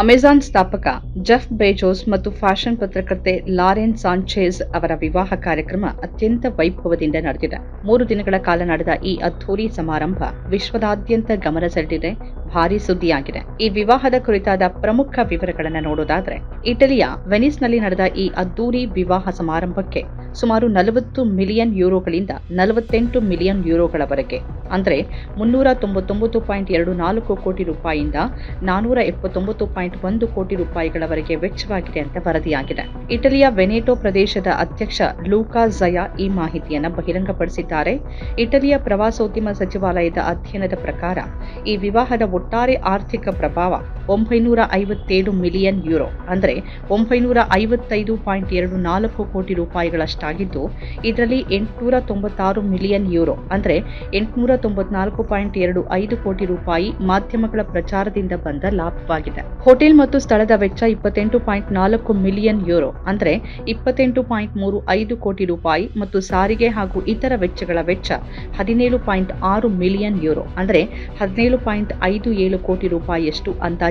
Amazon ಸ್ಥಾಪಕ Jeff ಬೇಜೋಸ್ ಮತ್ತು fashion ಪತ್ರಕರ್ತೆ ಲಾರೆನ್ ಸಾಂಚೇಸ್ ಅವರ ವಿವಾಹ ಕಾರ್ಯಕ್ರಮ ಅತ್ಯಂತ ವೈಭವದಿಂದ ನಡೆದಿದೆ. ಮೂರು ದಿನಗಳ ಕಾಲ ನಡೆದ ಈ ಅದ್ದೂರಿ ಸಮಾರಂಭ ವಿಶ್ವದಾದ್ಯಂತ ಗಮನ ಸೆಳೆದಿದೆ. ಭಾರಿ ಸುದ್ದಿಯಾಗಿದೆ. ಈ ವಿವಾಹದ ಕುರಿತಾದ ಪ್ರಮುಖ ವಿವರಗಳನ್ನು ನೋಡೋದಾದ್ರೆ, ಇಟಲಿಯ ವೆನಿಸ್ನಲ್ಲಿ ನಡೆದ ಈ ಅದ್ದೂರಿ ವಿವಾಹ ಸಮಾರಂಭಕ್ಕೆ ಸುಮಾರು ನಲವತ್ತು ಮಿಲಿಯನ್ ಯೂರೋಗಳಿಂದ ನಲವತ್ತೆಂಟು ಮಿಲಿಯನ್ ಯೂರೋಗಳವರೆಗೆ, ಅಂದರೆ ಮುನ್ನೂರ ತೊಂಬತ್ತೊಂಬತ್ತು ಪಾಯಿಂಟ್ ಎರಡು ನಾಲ್ಕು ಕೋಟಿ ರೂಪಾಯಿಯಿಂದ ನಾನೂರ ಎಪ್ಪತ್ತೊಂಬತ್ತು ಪಾಯಿಂಟ್ ಒಂದು ಕೋಟಿ ರೂಪಾಯಿಗಳವರೆಗೆ ವೆಚ್ಚವಾಗಿದೆ ಅಂತ ವರದಿಯಾಗಿದೆ. ಇಟಲಿಯ ವೆನೆಟೋ ಪ್ರದೇಶದ ಅಧ್ಯಕ್ಷ ಲೂಕಾ ಝಯಾ ಈ ಮಾಹಿತಿಯನ್ನು ಬಹಿರಂಗಪಡಿಸಿದ್ದಾರೆ. ಇಟಲಿಯ ಪ್ರವಾಸೋದ್ಯಮ ಸಚಿವಾಲಯದ ಅಧ್ಯಯನದ ಪ್ರಕಾರ, ಈ ವಿವಾಹದ ಒಟ್ಟಾರೆ ಆರ್ಥಿಕ ಪ್ರಭಾವ. ಒಂಬೈನೂರ ಐವತ್ತೇಳು ಮಿಲಿಯನ್ ಯುರೋ, ಅಂದರೆ ಒಂಬೈನೂರ ಐವತ್ತೈದು ಪಾಯಿಂಟ್ ಎರಡು ನಾಲ್ಕು ಕೋಟಿ ರೂಪಾಯಿಗಳಷ್ಟಾಗಿದ್ದು, ಇದರಲ್ಲಿ ಎಂಟುನೂರ ತೊಂಬತ್ತಾರು ಮಿಲಿಯನ್ ಯೂರೋ, ಅಂದರೆ ಎಂಟುನೂರ ತೊಂಬತ್ನಾಲ್ಕು ಪಾಯಿಂಟ್ ಎರಡು ಐದು ಕೋಟಿ ರೂಪಾಯಿ ಮಾಧ್ಯಮಗಳ ಪ್ರಚಾರದಿಂದ ಬಂದ ಲಾಭವಾಗಿದೆ. ಹೋಟೆಲ್ ಮತ್ತು ಸ್ಥಳದ ವೆಚ್ಚ ಇಪ್ಪತ್ತೆಂಟು ಪಾಯಿಂಟ್ ನಾಲ್ಕು ಮಿಲಿಯನ್ ಯೂರೋ, ಅಂದರೆ ಇಪ್ಪತ್ತೆಂಟು ಪಾಯಿಂಟ್ ಮೂರು ಐದು ಕೋಟಿ ರೂಪಾಯಿ ಮತ್ತು ಸಾರಿಗೆ ಹಾಗೂ ಇತರ ವೆಚ್ಚಗಳ ವೆಚ್ಚ ಹದಿನೇಳು ಪಾಯಿಂಟ್ ಆರು ಮಿಲಿಯನ್ ಯೂರೋ, ಅಂದರೆ ಹದಿನೇಳು ಪಾಯಿಂಟ್ ಐದು ಏಳು ಕೋಟಿ ರೂಪಾಯಿಯಷ್ಟು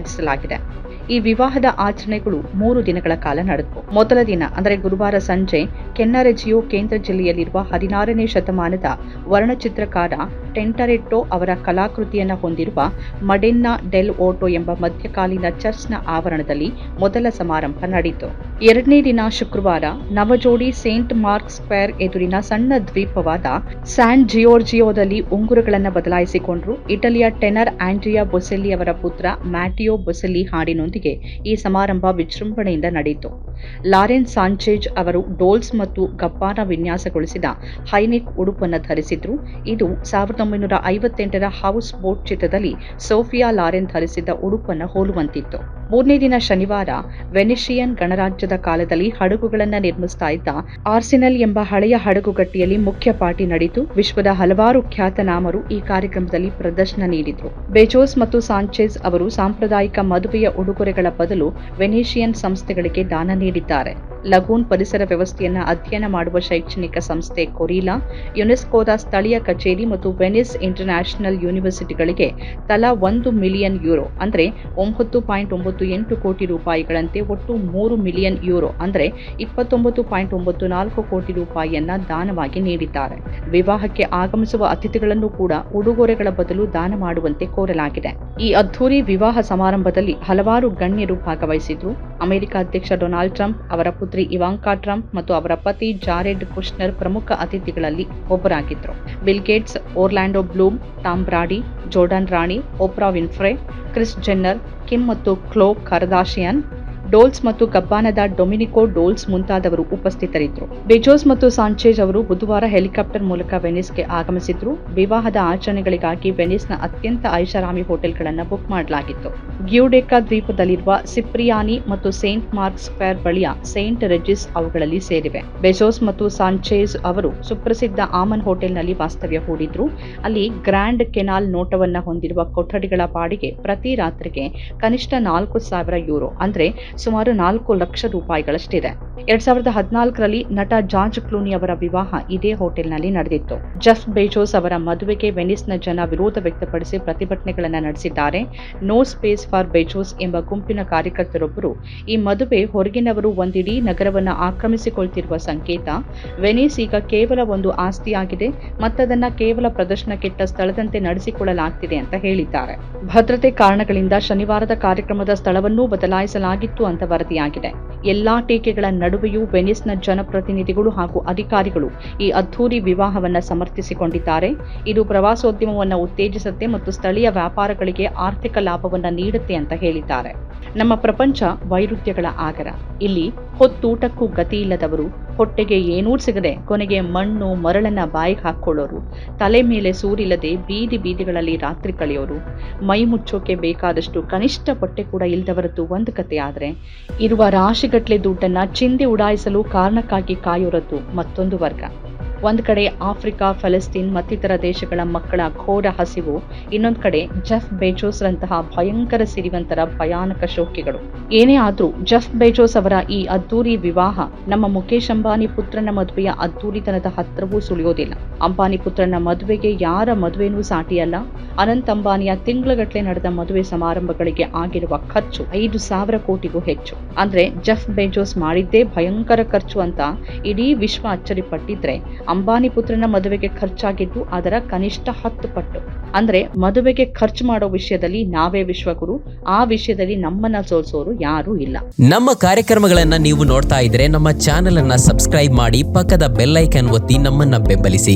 ಅಂದಾಜಿಸಲಾಗಿದೆ ಈ ವಿವಾಹದ ಆಚರಣೆಗಳು ಮೂರು ದಿನಗಳ ಕಾಲ ನಡೆದವು. ಮೊದಲ ದಿನ, ಅಂದರೆ ಗುರುವಾರ ಸಂಜೆ ಕೆನ್ನರೆಜಿಯೋ ಕೇಂದ್ರ ಜಿಲ್ಲೆಯಲ್ಲಿರುವ ಹದಿನಾರನೇ ಶತಮಾನದ ವರ್ಣಚಿತ್ರಕಾರ ಟೆಂಟರೆಟ್ಟೋ ಅವರ ಕಲಾಕೃತಿಯನ್ನು ಹೊಂದಿರುವ ಮಡೆನ್ನಾ ಡೆಲ್ ಓಟೋ ಎಂಬ ಮಧ್ಯಕಾಲೀನ ಚರ್ಚ್ನ ಆವರಣದಲ್ಲಿ ಮೊದಲ ಸಮಾರಂಭ ನಡೆಯಿತು. ಎರಡನೇ ದಿನ ಶುಕ್ರವಾರ, ನವಜೋಡಿ ಸೇಂಟ್ ಮಾರ್ಕ್ ಸ್ಕ್ವೇರ್ ಎದುರಿನ ಸಣ್ಣ ದ್ವೀಪವಾದ ಸ್ಯಾನ್ ಜಿಯೋರ್ಜಿಯೋದಲ್ಲಿ ಉಂಗುರಗಳನ್ನು ಬದಲಾಯಿಸಿಕೊಂಡ್ರು. ಇಟಲಿಯ ಟೆನರ್ ಆಂಡ್ರಿಯಾ ಬೊಸೆಲ್ಲಿ ಅವರ ಪುತ್ರ ಮ್ಯಾಟಿಯೋ ಬೊಸೆಲ್ಲಿ ಹಾಡಿನೊಂದಿಗೆ ಈ ಸಮಾರಂಭ ವಿಜೃಂಭಣೆಯಿಂದ ನಡೆಯಿತು. ಲಾರೆನ್ ಸಾಂಚೇಜ್ ಅವರು ಡೋಲ್ಸ್ ಮತ್ತು ಗಬ್ಬಾನ ವಿನ್ಯಾಸಗೊಳಿಸಿದ ಹೈನೆಕ್ ಉಡುಪನ್ನು ಧರಿಸಿದ್ರು. ಇದು ಸಾವಿರದ ಒಂಬೈನೂರ ಐವತ್ತೆಂಟರ ಹೌಸ್ ಬೋಟ್ ಚಿತ್ರದಲ್ಲಿ ಸೋಫಿಯಾ ಲಾರೆನ್ ಧರಿಸಿದ್ದ ಉಡುಪನ್ನು ಹೋಲುವಂತಿತ್ತು. ಮೂರನೇ ದಿನ ಶನಿವಾರ ವೆನಿಷಿಯನ್ ಗಣರಾಜ್ಯದ ಕಾಲದಲ್ಲಿ ಹಡಗುಗಳನ್ನು ನಿರ್ಮಿಸ್ತಾ ಇದ್ದ ಆರ್ಸಿನಲ್ ಎಂಬ ಹಳೆಯ ಹಡಗುಗಟ್ಟಿಯಲ್ಲಿ ಮುಖ್ಯ ಪಾರ್ಟಿ ನಡೆಯಿತು ವಿಶ್ವದ ಹಲವಾರು ಖ್ಯಾತನಾಮರು ಈ ಕಾರ್ಯಕ್ರಮದಲ್ಲಿ ಪ್ರದರ್ಶನ ನೀಡಿದರು. ಬೆಜೋಸ್ ಮತ್ತು ಸಾಂಚೆಸ್ ಅವರು ಸಾಂಪ್ರದಾಯಿಕ ಮದುವೆಯ ಉಡುಗೊರೆಗಳ ಬದಲು ವೆನಿಷಿಯನ್ ಸಂಸ್ಥೆಗಳಿಗೆ ದಾನ ನೀಡಿದ್ದಾರೆ. ಲಗೂನ್ ಪರಿಸರ ವ್ಯವಸ್ಥೆಯನ್ನ ಅಧ್ಯಯನ ಮಾಡುವ ಶೈಕ್ಷಣಿಕ ಸಂಸ್ಥೆ ಕೊರಿಲಾ, ಯುನೆಸ್ಕೋದ ಸ್ಥಳೀಯ ಕಚೇರಿ ಮತ್ತು ವೆನಿಸ್ ಇಂಟರ್ನ್ಯಾಷನಲ್ ಯೂನಿವರ್ಸಿಟಿಗಳಿಗೆ ತಲಾ ಒಂದು ಮಿಲಿಯನ್ ಯೂರೋ, ಅಂದರೆ ಒಂಬತ್ತು ಪಾಯಿಂಟ್ ಒಂಬತ್ತು ಎಂಟು ಕೋಟಿ ರೂಪಾಯಿಗಳಂತೆ ಒಟ್ಟು ಮೂರು ಮಿಲಿಯನ್ ಯೂರೋ, ಅಂದರೆ ಇಪ್ಪತ್ತೊಂಬತ್ತು ಪಾಯಿಂಟ್ ಒಂಬತ್ತು ನಾಲ್ಕು ಕೋಟಿ ರೂಪಾಯಿಯನ್ನ ದಾನವಾಗಿ ನೀಡಿದ್ದಾರೆ. ವಿವಾಹಕ್ಕೆ ಆಗಮಿಸುವ ಅತಿಥಿಗಳನ್ನು ಕೂಡ ಉಡುಗೊರೆಗಳ ಬದಲು ದಾನ ಮಾಡುವಂತೆ ಕೋರಲಾಗಿದೆ. ಈ ಅದ್ಧೂರಿ ವಿವಾಹ ಸಮಾರಂಭದಲ್ಲಿ ಹಲವಾರು ಗಣ್ಯರು ಭಾಗವಹಿಸಿದ್ರು. ಅಮೆರಿಕ ಅಧ್ಯಕ್ಷ ಡೊನಾಲ್ಡ್ ಟ್ರಂಪ್, ಅವರ ಪುತ್ರಿ ಇವಾಂಕಾ ಟ್ರಂಪ್ ಮತ್ತು ಅವರ ಪತಿ ಜಾರೆಡ್ ಕುಶ್ನರ್ ಪ್ರಮುಖ ಅತಿಥಿಗಳಲ್ಲಿ ಒಬ್ಬರಾಗಿದ್ದರು Bill Gates Orlando Bloom, Tom Brady Jordan ರಾಣಿ Oprah Winfrey Kris Jenner Kim ಮತ್ತು ಕ್ಲೋ ಕರ್ದಾಶಿಯನ್ ಡೋಲ್ಸ್ ಮತ್ತು ಗಬ್ಬಾನದ ಡೊಮಿನಿಕೋ ಡೋಲ್ಸ್ ಮುಂತಾದವರು ಉಪಸ್ಥಿತರಿದ್ದರು. ಬೆಜೋಸ್ ಮತ್ತು ಸಾಂಚೇಜ್ ಅವರು ಬುಧವಾರ ಹೆಲಿಕಾಪ್ಟರ್ ಮೂಲಕ ವೆನಿಸ್ಗೆ ಆಗಮಿಸಿದ್ರು. ವಿವಾಹದ ಆಚರಣೆಗಳಿಗಾಗಿ ವೆನಿಸ್ನ ಅತ್ಯಂತ ಐಷಾರಾಮಿ ಹೋಟೆಲ್ಗಳನ್ನು ಬುಕ್ ಮಾಡಲಾಗಿತ್ತು. ಗ್ಯೂಡೆಕಾ ದ್ವೀಪದಲ್ಲಿರುವ ಸಿಪ್ರಿಯಾನಿ ಮತ್ತು ಸೇಂಟ್ ಮಾರ್ಕ್ ಸ್ಕ್ವೇರ್ ಬಳಿಯ ಸೇಂಟ್ ರೆಜಿಸ್ ಅವುಗಳಲ್ಲಿ ಸೇರಿವೆ. ಬೆಜೋಸ್ ಮತ್ತು ಸಾಂಚೇಜ್ ಅವರು ಸುಪ್ರಸಿದ್ಧ ಆಮನ್ ಹೋಟೆಲ್ನಲ್ಲಿ ವಾಸ್ತವ್ಯ ಹೂಡಿದ್ರು. ಅಲ್ಲಿ ಗ್ರ್ಯಾಂಡ್ ಕೆನಾಲ್ ನೋಟವನ್ನು ಹೊಂದಿರುವ ಕೊಠಡಿಗಳ ಬಾಡಿಗೆ ಪ್ರತಿ ರಾತ್ರಿಗೆ ಕನಿಷ್ಠ ನಾಲ್ಕು ಸಾವಿರ ಯೂರೋ, ಅಂದ್ರೆ ಸುಮಾರು ನಾಲ್ಕು ಲಕ್ಷ ರೂಪಾಯಿಗಳಷ್ಟಿದೆ. ಎರಡ್ ಸಾವಿರದ ಹದಿನಾಲ್ಕರಲ್ಲಿ ನಟ ಜಾರ್ಜ್ ಕ್ಲೂನಿ ಅವರ ವಿವಾಹ ಇದೇ ಹೋಟೆಲ್ನಲ್ಲಿ ನಡೆದಿತ್ತು. ಜಫ್ ಬೇಜೋಸ್ ಅವರ ಮದುವೆಗೆ ವೆನಿಸ್ನ ಜನ ವಿರೋಧ ವ್ಯಕ್ತಪಡಿಸಿ ಪ್ರತಿಭಟನೆಗಳನ್ನು ನಡೆಸಿದ್ದಾರೆ. ನೋ ಸ್ಪೇಸ್ ಫಾರ್ ಬೇಜೋಸ್ ಎಂಬ ಗುಂಪಿನ ಕಾರ್ಯಕರ್ತರೊಬ್ಬರು ಈ ಮದುವೆ ಹೊರಗಿನವರು ಒಂದಿಡೀ ನಗರವನ್ನು ಆಕ್ರಮಿಸಿಕೊಳ್ತಿರುವ ಸಂಕೇತ. ವೆನಿಸ್ ಈಗ ಕೇವಲ ಒಂದು ಆಸ್ತಿಯಾಗಿದೆ. ಮತ್ತದನ್ನ ಕೇವಲ ಪ್ರದರ್ಶನಕ್ಕಿಟ್ಟ ಸ್ಥಳದಂತೆ ನಡೆಸಿಕೊಳ್ಳಲಾಗ್ತಿದೆ ಅಂತ ಹೇಳಿದ್ದಾರೆ. ಭದ್ರತೆ ಕಾರಣಗಳಿಂದ ಶನಿವಾರದ ಕಾರ್ಯಕ್ರಮದ ಸ್ಥಳವನ್ನೂ ಬದಲಾಯಿಸಲಾಗಿತ್ತು ಅಂತ ವರದಿಯಾಗಿದೆ. ಎಲ್ಲಾ ಟೀಕೆಗಳ ನಡುವೆಯೂ ವೆನಿಸ್ನ ಜನಪ್ರತಿನಿಧಿಗಳು ಹಾಗೂ ಅಧಿಕಾರಿಗಳು ಈ ಅದ್ಧೂರಿ ವಿವಾಹವನ್ನ ಸಮರ್ಥಿಸಿಕೊಂಡಿದ್ದಾರೆ. ಇದು ಪ್ರವಾಸೋದ್ಯಮವನ್ನು ಉತ್ತೇಜಿಸುತ್ತೆ ಮತ್ತು ಸ್ಥಳೀಯ ವ್ಯಾಪಾರಗಳಿಗೆ ಆರ್ಥಿಕ ಲಾಭವನ್ನ ನೀಡುತ್ತೆ ಅಂತ ಹೇಳಿದ್ದಾರೆ. ನಮ್ಮ ಪ್ರಪಂಚ ವೈರುಧ್ಯಗಳ ಆಗರ. ಇಲ್ಲಿ ಹೊತ್ತೂಟಕ್ಕೂ ಗತಿ ಇಲ್ಲದವರು, ಹೊಟ್ಟೆಗೆ ಏನೂ ಸಿಗದೆ ಕೊನೆಗೆ ಮಣ್ಣು ಮರಳನ್ನ ಬಾಯಿಗೆ ಹಾಕ್ಕೊಳ್ಳೋರು, ತಲೆ ಮೇಲೆ ಸೂರಿಲ್ಲದೆ ಬೀದಿ ಬೀದಿಗಳಲ್ಲಿ ರಾತ್ರಿ ಕಳೆಯೋರು. ಮೈ ಮುಚ್ಚೋಕೆ ಬೇಕಾದಷ್ಟು ಕನಿಷ್ಠ ಹೊಟ್ಟೆ ಕೂಡ ಇಲ್ದವರದ್ದು ಒಂದು ಕತೆ ಆದರೆ, ಇರುವ ರಾಶಿಗಟ್ಲೆ ದುಡ್ಡನ್ನ ಚಿಂದಿ ಉಡಾಯಿಸಲು ಕಾರಣಕ್ಕಾಗಿ ಕಾಯೋರದ್ದು ಮತ್ತೊಂದು ವರ್ಗ. ಒಂದ್ ಕಡೆ ಆಫ್ರಿಕಾ, ಫಲಸ್ತೀನ್ ಮತ್ತಿತರ ದೇಶಗಳ ಮಕ್ಕಳ ಘೋರ ಹಸಿವು, ಇನ್ನೊಂದು ಕಡೆ ಜಫ್ ಬೇಜೋಸ್ರಂತಹ ಭಯಂಕರ ಸಿರಿವಂತರ ಭಯಾನಕ ಶೋಕಿಗಳು. ಏನೇ ಆದರೂ ಜಫ್ ಬೇಜೋಸ್ ಅವರ ಈ ಅದ್ದೂರಿ ವಿವಾಹ ನಮ್ಮ ಮುಖೇಶ್ ಅಂಬಾನಿ ಪುತ್ರನ ಮದುವೆಯ ಅದ್ದೂರಿತನದ ಹತ್ರವೂ ಸುಳಿಯೋದಿಲ್ಲ. ಅಂಬಾನಿ ಪುತ್ರನ ಮದುವೆಗೆ ಯಾರ ಮದುವೆನೂ ಸಾಟಿಯಲ್ಲ. ಅನಂತ್ ಅಂಬಾನಿಯ ತಿಂಗಳಗಟ್ಟಲೆ ನಡೆದ ಮದುವೆ ಸಮಾರಂಭಗಳಿಗೆ ಆಗಿರುವ ಖರ್ಚು ಐದು ಸಾವಿರ ಕೋಟಿಗೂ ಹೆಚ್ಚು. ಅಂದ್ರೆ ಜಫ್ ಬೇಜೋಸ್ ಮಾಡಿದ್ದೇ ಭಯಂಕರ ಖರ್ಚು ಅಂತ ಇಡೀ ವಿಶ್ವ ಅಚ್ಚರಿಪಟ್ಟಿದ್ರೆ ಅಂಬಾನಿ ಪುತ್ರನ ಮದುವೆಗೆ ಖರ್ಚಾಗಿದ್ದು ಅದರ ಕನಿಷ್ಠ ಹತ್ತು ಪಟ್ಟು. ಅಂದ್ರೆ ಮದುವೆಗೆ ಖರ್ಚು ಮಾಡೋ ವಿಷಯದಲ್ಲಿ ನಾವೇ ವಿಶ್ವಗುರು, ಆ ವಿಷಯದಲ್ಲಿ ನಮ್ಮನ್ನ ಸೋಲ್ಸೋರು ಯಾರೂ ಇಲ್ಲ. ನಮ್ಮ ಕಾರ್ಯಕ್ರಮಗಳನ್ನ ನೀವು ನೋಡ್ತಾ ಇದ್ರೆ ನಮ್ಮ ಚಾನೆಲ್ ಅನ್ನ ಸಬ್ಸ್ಕ್ರೈಬ್ ಮಾಡಿ ಪಕ್ಕದ ಬೆಲ್ಲೈಕನ್ ಒತ್ತಿ ನಮ್ಮನ್ನ ಬೆಂಬಲಿಸಿ.